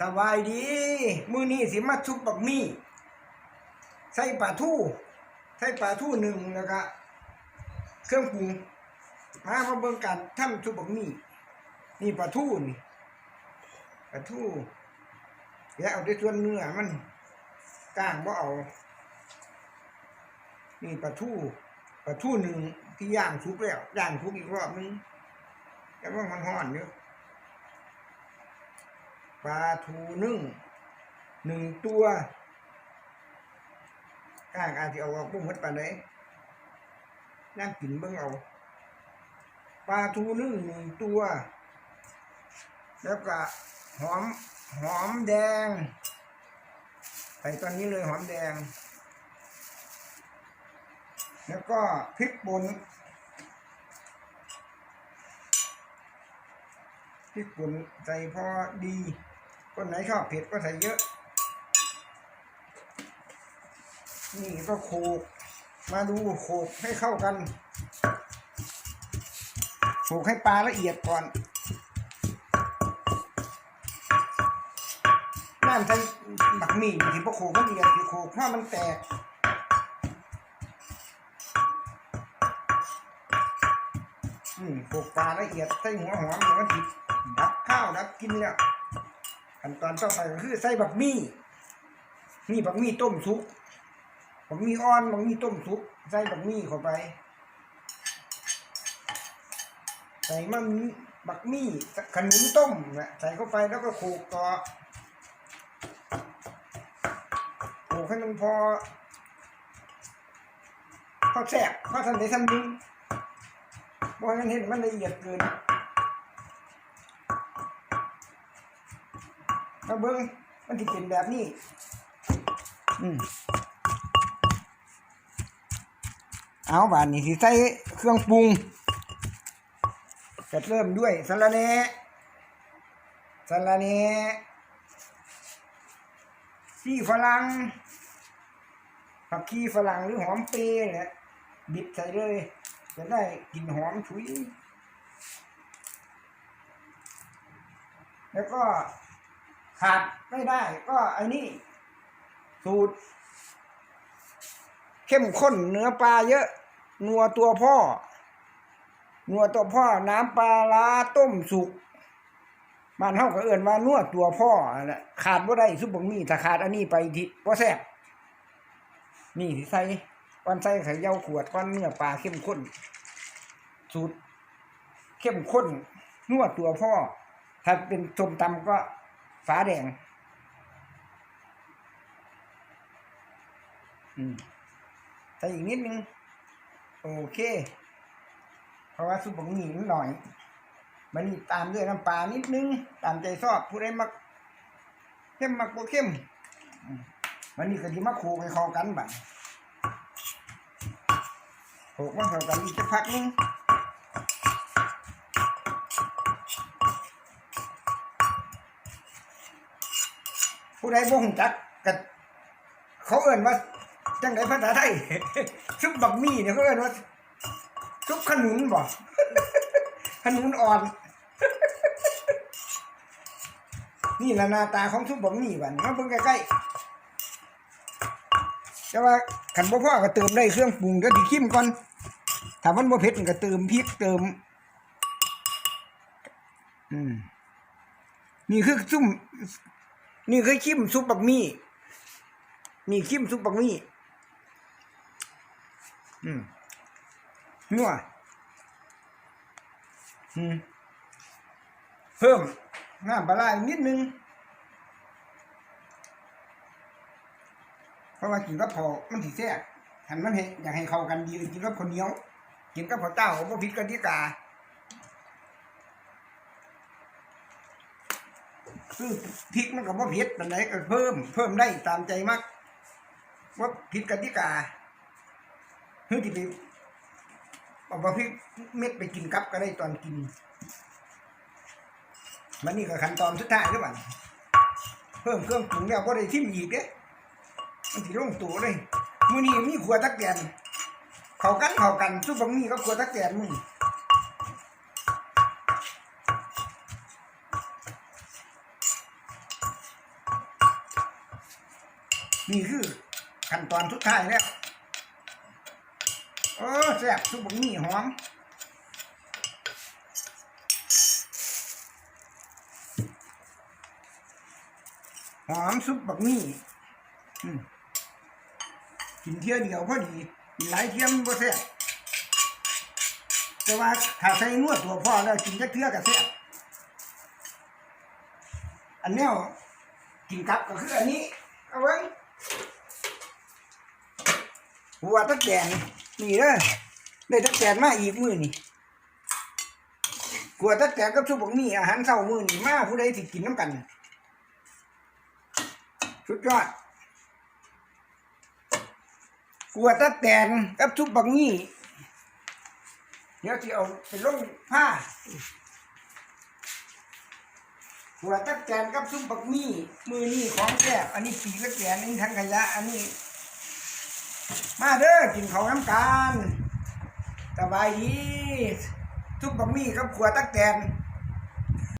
สบายดี มือนี้สิมาชุบบักมี่ใส่ปลาทูใส่ปลาทูหนึ่งแล้วก็เครื่องปรุงมามาเบิ่งกันทำชุบบักมี่นี่ปลาทูนี่ปลาทูแล้วเอาได้ส่วนเนื้อมันก้างบ่เอานี่ปลาทูปลาทูหนึ่งที่ย่างชุบแล้วย่างชุบอีกรอบนึงแล้วมันมันห่อนอยู่ป ลาทูนึ่งหนึ่งตัวก้างอาจจะเอาออกบุ้งมัดปลาไหนนั่งกินเบิ่งเอาปลาทูนึ่งหนึ่งตัว แล้วก็หอมหอมแดงใส่ตอนนี้เลยหอมแดง แล้วก็พริกป่นพริกป่นใส่พอดี คนไหนชอบเผ็ดก็ใส่เยอะ นี่ก็โขลกมาดูโขลกให้เข้ากันโขลกให้ปลาละเอียดก่อนนั่นใส่บักหมี่ที่พอโขลกละเอียดที่โขลกถ้ามันแตกอืมโขลกปลาละเอียดใส่หัวหอมอย่างนั้นดับข้าวดับกินแล้ว ขั้นตอนต่อไปก็คือใส่บักมี่นี่บักมี่ต้มซุปบักมี่อ่อนบักมี่ต้มซุปใส่บักมี่เข้าไป ใส่มันบักมี่ขนุนต้มนะใส่เข้าไปแล้วก็โขลกต่อโขลกให้มันพอพอแซ่บพอทันได้ทันนึงบอมันเห็นมันละเอียดเกิน มาเบิ้งมันที่เป็นแบบนี้ อืมเอาบานนี้สิใส่เครื่องปรุงจะเริ่มด้วยสะระแหน่สะระแหน่ขี้ฝรั่งผักขี้ฝรั่งหรือหอมเปรย์เนี่ยบิดใส่เลย จะได้กลิ่นหอมฉุย แล้วก็ ขาดไม่ได้ ก็ไอ้นี่ สูตร เข้มข้นเนื้อปลาเยอะ นัวตัวพ่อ นัวตัวพ่อ น้ำปลาร้าต้มสุกบ้านเฮาก็เอื่นว่านัวตัวพ่อนะขาดบ่ได้ซุปบักมี่ถ้าขาดอันนี้ไปที่บ่แซ่บนี่ใส่ก้อนใส่ไข่เย้าขวดก้อนเนื้อปลาเข้มข้น สูตร เข้มข้นนวดตัวพ่อ ถ้าเป็นส้มตำก็ ฝาแดง อืมใส่อีกนิดนึง โอเค เพราะว่าซุปบักหมี่มันหน่อย มันนี่ตามด้วยน้ำปลานิดนึง ตามใจชอบผู้ใดมักเข้มมักบ่เข้มมันนี่ก็สิมาโขกให้เข้ากันบัดโขกมันเข้ากันอีกสักพักนึง ผู้ใดบ่ฮู้จักก็เขาเอิ้นว่าจังไดภาษาไทย ซุปบักหมี่เนี่ยเขาเอิ้นว่าซุปขนุนบ่ขนุนอ่อน นี่ละหน้าตาของซุปบักหมี่บัดมาเบิ่งใกล้ๆแต่ว่าคันบ่พอก็เติมได้เครื่องปรุงเดี๋ยวสิชิมก่อนถ้ามันบ่เผ็ดก็เติมพริกเติม อืมนี่คือซุ่ม นี่เคือชิมซุปบักหมี่นี่ชิมซุปบักหมี่อืมนัวอืมเพิ่มน้ำปลาอีกนิดนึงเพราะว่ากินกับพอมันสิแซ่บหันมันให้อยากให้เข้ากันดีกินกับคนเหนียวกินกับข้าวเต้าบ่ผิดกติกา คือพริกมันก็บ่ผิดปานใดก็เพิ่ม เพิ่มได้ตามใจมักว่าผิดกติกาเฮ้ยที่ไปเอาบ่พริกเม็ดไปกินกับก็ได้ตอนกินมันนี่ก็ขั้นตอนสุดท้ายแล้วบัดเพิ่มเครื่องปรุงแล้วบ่ได้ทิ่มอีกเด้มันสิลงตัวเลยมื้อนี้มีขัวตักแกนเข้ากันเข้ากันซุปบักหมี่ก็ขัวตักแกนมื้อ นี่คือขั้นตอนสุดท้ายแล้วโอ้แซ่บซุปบักมี่หอมหอมซุปบักมี่กินเที่ยวเดียวพอดีกินหลายเที่ยมนบ่แซ่บแต่ว่าถ้าใส่นวดตัวพ่อแล้วกินจักเทื่อก็แซ่บอันแนวกินกับก็คืออันนี้เอาไว้ หัวตะแกนนี่เด้อได้ตะแกนมาอีกมือนี่หัวตะแกนกับซุปบักมี่อาหารเช้ามื้อนี่มาผู้ใดสิกินน้ำกัน สุดยอดกัวตะแตนกับทุบบักมี่เดี๋ยวที่เอาไปลงผ้า หัวตะแกนกับทุบบักมี่มือนี่ของแก่อันนี้ปีกตะแกนอันนี้ทั้งขยะ อันนี้ มาเด้อกินเขาน้ำกันสบายดีทุบบักมี่กับขัวตะแกน